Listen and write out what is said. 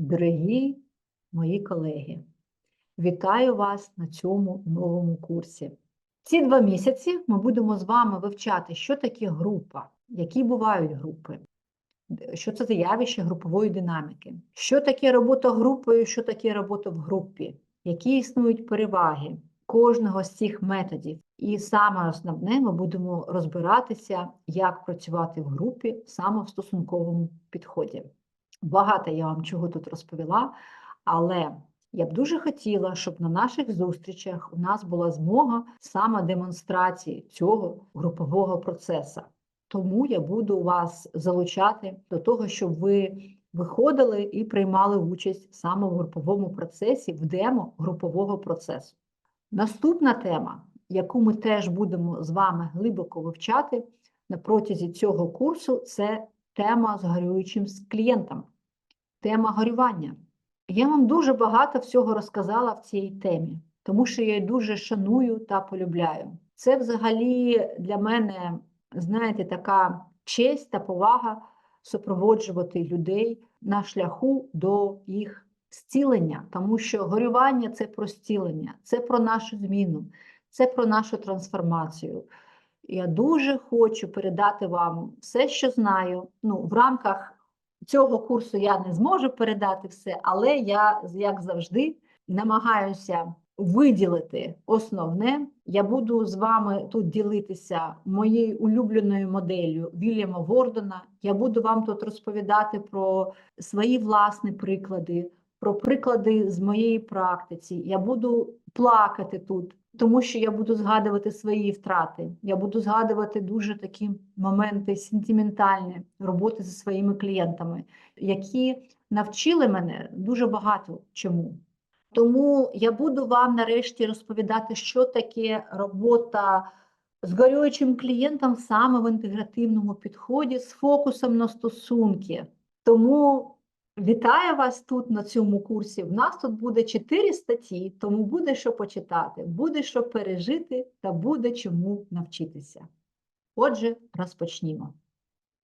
Дорогі мої колеги, вітаю вас на цьому новому курсі. Ці два місяці ми будемо з вами вивчати, що таке група, які бувають групи, що це за явище групової динаміки, що таке робота групою, що таке робота в групі, які існують переваги кожного з цих методів. І саме основне, ми будемо розбиратися, як працювати в групі саме в стосунковому підході. Багато я вам чого тут розповіла, але я б дуже хотіла, щоб на наших зустрічах у нас була змога саме демонстрації цього групового процесу. Тому я буду вас залучати до того, щоб ви виходили і приймали участь саме в груповому процесі, в демо групового процесу. Наступна тема, яку ми теж будемо з вами глибоко вивчати на протязі цього курсу, це тема з горюючим з клієнтом, тема горювання. Я вам дуже багато всього розказала в цій темі, тому що я її дуже шаную та полюбляю. Це взагалі для мене, знаєте, така честь та повага супроводжувати людей на шляху до їх зцілення, тому що горювання це про зцілення, це про нашу зміну, це про нашу трансформацію. Я дуже хочу передати вам все, що знаю. Ну, в рамках цього курсу я не зможу передати все, але я, як завжди, намагаюся виділити основне. Я буду з вами тут ділитися моєю улюбленою моделлю Вільяма Вордона. Я буду вам тут розповідати про свої власні приклади, про приклади з моєї практиці. Я буду плакати тут, тому що я буду згадувати свої втрати. Я буду згадувати дуже такі моменти сентиментальні роботи зі своїми клієнтами, які навчили мене дуже багато чому. Тому я буду вам нарешті розповідати, що таке робота з горюючим клієнтом саме в інтегративному підході з фокусом на стосунки. Тому вітаю вас тут на цьому курсі. В нас тут буде 4 статті, тому буде що почитати, буде що пережити та буде чому навчитися. Отже, розпочнімо.